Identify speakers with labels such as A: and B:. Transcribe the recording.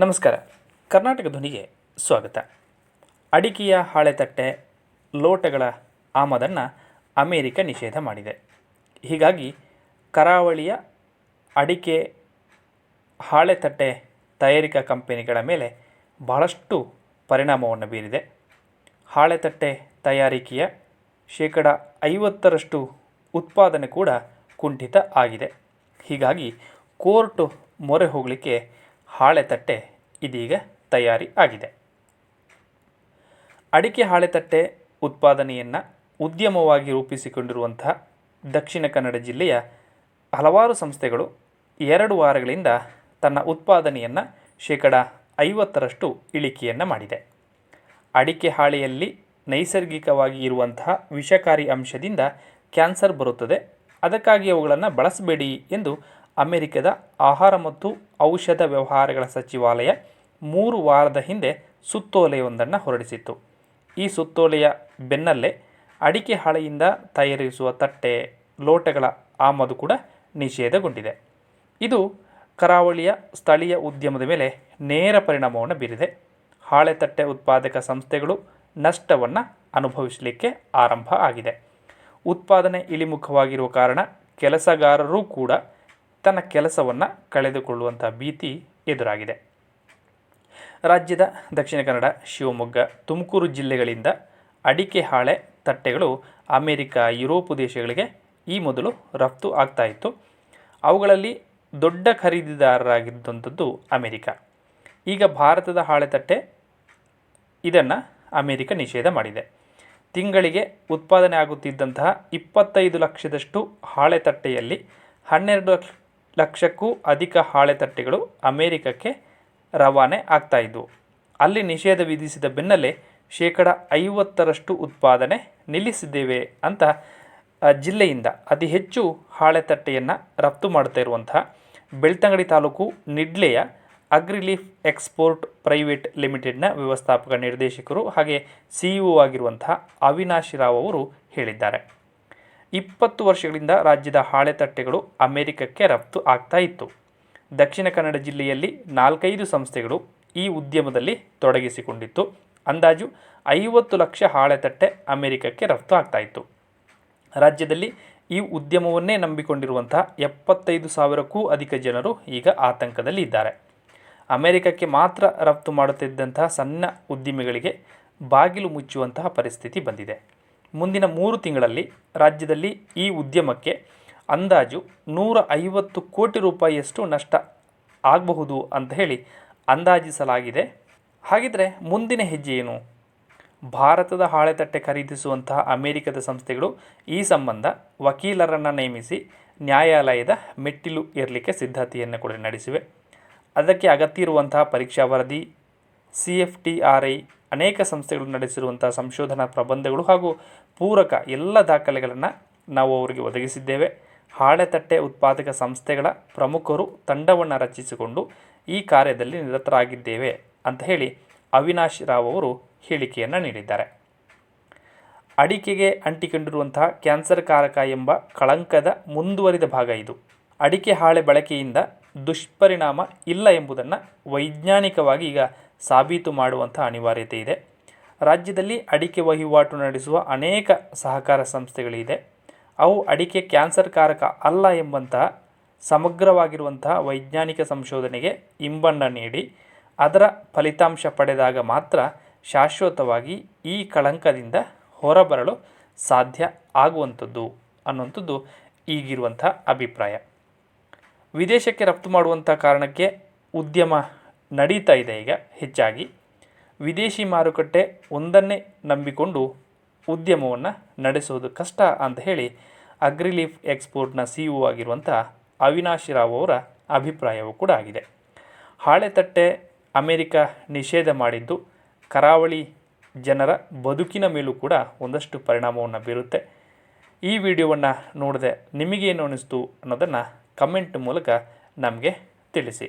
A: ನಮಸ್ಕಾರ. ಕರ್ನಾಟಕ ಧ್ವನಿಗೆ ಸ್ವಾಗತ. ಅಡಿಕೆಯ ಹಾಳೆ ತಟ್ಟೆ, ಲೋಟಗಳ ಆಮದನ್ನು ಅಮೇರಿಕ ನಿಷೇಧ ಮಾಡಿದೆ. ಹೀಗಾಗಿ ಕರಾವಳಿಯ ಅಡಿಕೆ ಹಾಳೆ ತಟ್ಟೆ ತಯಾರಿಕಾ ಕಂಪನಿಗಳ ಮೇಲೆ ಬಹಳಷ್ಟು ಪರಿಣಾಮವನ್ನು ಬೀರಿದೆ. ಹಾಳೆತಟ್ಟೆ ತಯಾರಿಕೆಯ ಶೇಕಡ ಐವತ್ತರಷ್ಟು ಉತ್ಪಾದನೆ ಕೂಡ ಕುಂಠಿತ ಆಗಿದೆ. ಹೀಗಾಗಿ ಕೋರ್ಟು ಮೊರೆ ಹೋಗಲಿಕ್ಕೆ ಹಾಳೆತಟ್ಟೆ ಇದೀಗ ತಯಾರಿ ಆಗಿದೆ. ಅಡಿಕೆ ಹಾಳೆತಟ್ಟೆ ಉತ್ಪಾದನೆಯನ್ನು ಉದ್ಯಮವಾಗಿ ರೂಪಿಸಿಕೊಂಡಿರುವಂತಹ ದಕ್ಷಿಣ ಕನ್ನಡ ಜಿಲ್ಲೆಯ ಹಲವಾರು ಸಂಸ್ಥೆಗಳು ಎರಡು ವಾರಗಳಿಂದ ತನ್ನ ಉತ್ಪಾದನೆಯನ್ನು ಶೇಕಡ ಐವತ್ತರಷ್ಟು ಇಳಿಕೆಯನ್ನು ಮಾಡಿದೆ. ಅಡಿಕೆ ಹಾಳೆಯಲ್ಲಿ ನೈಸರ್ಗಿಕವಾಗಿ ಇರುವಂತಹ ವಿಷಕಾರಿ ಅಂಶದಿಂದ ಕ್ಯಾನ್ಸರ್ ಬರುತ್ತದೆ. ಅದಕ್ಕಾಗಿ ಅವುಗಳನ್ನು ಬಳಸಬೇಡಿ ಎಂದು ಅಮೆರಿಕದ ಆಹಾರ ಮತ್ತು ಔಷಧ ವ್ಯವಹಾರಗಳ ಸಚಿವಾಲಯ ಮೂರು ವಾರದ ಹಿಂದೆ ಸುತ್ತೋಲೆಯೊಂದನ್ನು ಹೊರಡಿಸಿತ್ತು. ಈ ಸುತ್ತೋಲೆಯ ಬೆನ್ನಲ್ಲೇ ಅಡಿಕೆ ಹಾಳೆಯಿಂದ ತಯಾರಿಸುವ ತಟ್ಟೆ, ಲೋಟಗಳ ಆಮದು ಕೂಡ ನಿಷೇಧಗೊಂಡಿದೆ. ಇದು ಕರಾವಳಿಯ ಸ್ಥಳೀಯ ಉದ್ಯಮದ ಮೇಲೆ ನೇರ ಪರಿಣಾಮವನ್ನು ಬೀರಿದೆ. ಹಾಳೆ ತಟ್ಟೆ ಉತ್ಪಾದಕ ಸಂಸ್ಥೆಗಳು ನಷ್ಟವನ್ನು ಅನುಭವಿಸಲಿಕ್ಕೆ ಆರಂಭ ಆಗಿದೆ. ಉತ್ಪಾದನೆ ಇಳಿಮುಖವಾಗಿರುವ ಕಾರಣ ಕೆಲಸಗಾರರೂ ಕೂಡ ತನ್ನ ಕೆಲಸವನ್ನು ಕಳೆದುಕೊಳ್ಳುವಂಥ ಭೀತಿ ಎದುರಾಗಿದೆ. ರಾಜ್ಯದ ದಕ್ಷಿಣ ಕನ್ನಡ, ಶಿವಮೊಗ್ಗ, ತುಮಕೂರು ಜಿಲ್ಲೆಗಳಿಂದ ಅಡಿಕೆ ಹಾಳೆ ತಟ್ಟೆಗಳು ಅಮೇರಿಕ, ಯುರೋಪ್ ದೇಶಗಳಿಗೆ ಈ ಮೊದಲು ರಫ್ತು ಆಗ್ತಾ ಇತ್ತು. ಅವುಗಳಲ್ಲಿ ದೊಡ್ಡ ಖರೀದಿದಾರರಾಗಿದ್ದಂಥದ್ದು ಅಮೇರಿಕ. ಈಗ ಭಾರತದ ಹಾಳೆ ತಟ್ಟೆ ಇದನ್ನು ಅಮೇರಿಕ ನಿಷೇಧ ಮಾಡಿದೆ. ತಿಂಗಳಿಗೆ ಉತ್ಪಾದನೆ ಆಗುತ್ತಿದ್ದಂತಹ ಇಪ್ಪತ್ತೈದು ಲಕ್ಷದಷ್ಟು ಹಾಳೆ ತಟ್ಟೆಯಲ್ಲಿ ಹನ್ನೆರಡು ಲಕ್ಷ ಲಕ್ಷಕ್ಕೂ ಅಧಿಕ ಹಾಳೆ ತಟ್ಟೆಗಳು ಅಮೇರಿಕಕ್ಕೆ ರವಾನೆ ಆಗ್ತಾ ಇದ್ವು. ಅಲ್ಲಿ ನಿಷೇಧ ವಿಧಿಸಿದ ಬೆನ್ನಲ್ಲೇ ಶೇಕಡ ಐವತ್ತರಷ್ಟು ಉತ್ಪಾದನೆ ನಿಲ್ಲಿಸಿದ್ದೇವೆ ಅಂತ ಜಿಲ್ಲೆಯಿಂದ ಅತಿ ಹೆಚ್ಚು ಹಾಳೆ ತಟ್ಟೆಯನ್ನು ರಫ್ತು ಮಾಡ್ತಾ ಇರುವಂತಹ ಬೆಳ್ತಂಗಡಿ ತಾಲೂಕು ನಿಡ್ಲೆಯ ಅಗ್ರಿಲೀಫ್ ಎಕ್ಸ್ಪೋರ್ಟ್ ಪ್ರೈವೇಟ್ ಲಿಮಿಟೆಡ್ನ ವ್ಯವಸ್ಥಾಪಕ ನಿರ್ದೇಶಕರು ಹಾಗೆ ಸಿಇಒ ಆಗಿರುವಂತಹ ಅವಿನಾಶ್ ರಾವ್ ಅವರು ಹೇಳಿದ್ದಾರೆ. ಇಪ್ಪತ್ತು ವರ್ಷಗಳಿಂದ ರಾಜ್ಯದ ಹಾಳೆ ತಟ್ಟೆಗಳು ಅಮೆರಿಕಕ್ಕೆ ರಫ್ತು ಆಗ್ತಾ ಇತ್ತು. ದಕ್ಷಿಣ ಕನ್ನಡ ಜಿಲ್ಲೆಯಲ್ಲಿ ನಾಲ್ಕೈದು ಸಂಸ್ಥೆಗಳು ಈ ಉದ್ಯಮದಲ್ಲಿ ತೊಡಗಿಸಿಕೊಂಡಿತ್ತು. ಅಂದಾಜು ಐವತ್ತು ಲಕ್ಷ ಹಾಳೆ ತಟ್ಟೆ ಅಮೆರಿಕಕ್ಕೆ ರಫ್ತು ಆಗ್ತಾ ಇತ್ತು. ರಾಜ್ಯದಲ್ಲಿ ಈ ಉದ್ಯಮವನ್ನೇ ನಂಬಿಕೊಂಡಿರುವಂತಹ ಎಪ್ಪತ್ತೈದು ಸಾವಿರಕ್ಕೂ ಅಧಿಕ ಜನರು ಈಗ ಆತಂಕದಲ್ಲಿ ಇದ್ದಾರೆ. ಅಮೆರಿಕಕ್ಕೆ ಮಾತ್ರ ರಫ್ತು ಮಾಡುತ್ತಿದ್ದಂತಹ ಸಣ್ಣ ಉದ್ದಿಮೆಗಳಿಗೆ ಬಾಗಿಲು ಮುಚ್ಚುವಂತಹ ಪರಿಸ್ಥಿತಿ ಬಂದಿದೆ. ಮುಂದಿನ ಮೂರು ತಿಂಗಳಲ್ಲಿ ರಾಜ್ಯದಲ್ಲಿ ಈ ಉದ್ಯಮಕ್ಕೆ ಅಂದಾಜು ನೂರ ಐವತ್ತು ಕೋಟಿ ರೂಪಾಯಿಯಷ್ಟು ನಷ್ಟ ಆಗಬಹುದು ಅಂತ ಹೇಳಿ ಅಂದಾಜಿಸಲಾಗಿದೆ. ಹಾಗಿದ್ರೆ ಮುಂದಿನ ಹೆಜ್ಜೆ ಏನು? ಭಾರತದ ಹಾಳೆತಟ್ಟೆ ಖರೀದಿಸುವಂತಹ ಅಮೆರಿಕದ ಸಂಸ್ಥೆಗಳು ಈ ಸಂಬಂಧ ವಕೀಲರನ್ನು ನೇಮಿಸಿ ನ್ಯಾಯಾಲಯದ ಮೆಟ್ಟಿಲು ಏರಲಿಕ್ಕೆ ಸಿದ್ಧತೆಯನ್ನು ಕೂಡ ನಡೆಸಿವೆ. ಅದಕ್ಕೆ ಅಗತ್ಯ ಇರುವಂತಹ ಪರೀಕ್ಷಾ ವರದಿ, C F T R I ಅನೇಕ ಸಂಸ್ಥೆಗಳು ನಡೆಸಿರುವಂಥ ಸಂಶೋಧನಾ ಪ್ರಬಂಧಗಳು ಹಾಗೂ ಪೂರಕ ಎಲ್ಲ ದಾಖಲೆಗಳನ್ನು ನಾವು ಅವರಿಗೆ ಒದಗಿಸಿದ್ದೇವೆ. ಹಾಳೆತಟ್ಟೆ ಉತ್ಪಾದಕ ಸಂಸ್ಥೆಗಳ ಪ್ರಮುಖರು ತಂಡವನ್ನು ರಚಿಸಿಕೊಂಡು ಈ ಕಾರ್ಯದಲ್ಲಿ ನಿರತರಾಗಿದ್ದೇವೆ ಅಂತ ಹೇಳಿ ಅವಿನಾಶ್ ರಾವ್ ಅವರು ಹೇಳಿಕೆಯನ್ನು ನೀಡಿದ್ದಾರೆ. ಅಡಿಕೆಗೆ ಅಂಟಿಕೊಂಡಿರುವಂತಹ ಕ್ಯಾನ್ಸರ್ ಕಾರಕ ಎಂಬ ಕಳಂಕದ ಮುಂದುವರಿದ ಭಾಗ ಇದು. ಅಡಿಕೆ ಹಾಳೆ ಬಳಕೆಯಿಂದ ದುಷ್ಪರಿಣಾಮ ಇಲ್ಲ ಎಂಬುದನ್ನು ವೈಜ್ಞಾನಿಕವಾಗಿ ಈಗ ಸಾಬೀತು ಮಾಡುವಂಥ ಅನಿವಾರ್ಯತೆ ಇದೆ. ರಾಜ್ಯದಲ್ಲಿ ಅಡಿಕೆ ವಹಿವಾಟು ನಡೆಸುವ ಅನೇಕ ಸಹಕಾರ ಸಂಸ್ಥೆಗಳಿದೆ. ಅವು ಅಡಿಕೆ ಕ್ಯಾನ್ಸರ್ ಕಾರಕ ಅಲ್ಲ ಎಂಬಂತಹ ಸಮಗ್ರವಾಗಿರುವಂತಹ ವೈಜ್ಞಾನಿಕ ಸಂಶೋಧನೆಗೆ ಇಂಬಣ್ಣ ನೀಡಿ, ಅದರ ಫಲಿತಾಂಶ ಪಡೆದಾಗ ಮಾತ್ರ ಶಾಶ್ವತವಾಗಿ ಈ ಕಳಂಕದಿಂದ ಹೊರಬರಲು ಸಾಧ್ಯ ಆಗುವಂಥದ್ದು ಅನ್ನುವಂಥದ್ದು ಈಗಿರುವಂಥ ಅಭಿಪ್ರಾಯ. ವಿದೇಶಕ್ಕೆ ರಫ್ತು ಮಾಡುವಂಥ ಕಾರಣಕ್ಕೆ ಉದ್ಯಮ ನಡೀತಾ ಇದೆ ಈಗ ಹೆಚ್ಚಾಗಿ. ವಿದೇಶಿ ಮಾರುಕಟ್ಟೆ ಒಂದನ್ನೇ ನಂಬಿಕೊಂಡು ಉದ್ಯಮವನ್ನು ನಡೆಸುವುದು ಕಷ್ಟ ಅಂತ ಹೇಳಿ ಅಗ್ರಿಲೀಫ್ ಎಕ್ಸ್ಪೋರ್ಟ್ನ ಸಿ ಇಒ ಆಗಿರುವಂಥ ಅವಿನಾಶ್ ರಾವ್ ಅವರ ಅಭಿಪ್ರಾಯವೂ ಕೂಡ ಆಗಿದೆ. ಹಾಳೆತಟ್ಟೆ ಅಮೆರಿಕ ನಿಷೇಧ ಮಾಡಿದ್ದು ಕರಾವಳಿ ಜನರ ಬದುಕಿನ ಮೇಲೂ ಕೂಡ ಒಂದಷ್ಟು ಪರಿಣಾಮವನ್ನು ಬೀರುತ್ತೆ. ಈ ವಿಡಿಯೋವನ್ನು ನೋಡಿದೆ ನಿಮಗೇನು ಅನ್ನಿಸ್ತು ಅನ್ನೋದನ್ನು ಕಮೆಂಟ್ ಮೂಲಕ ನಮಗೆ ತಿಳಿಸಿ.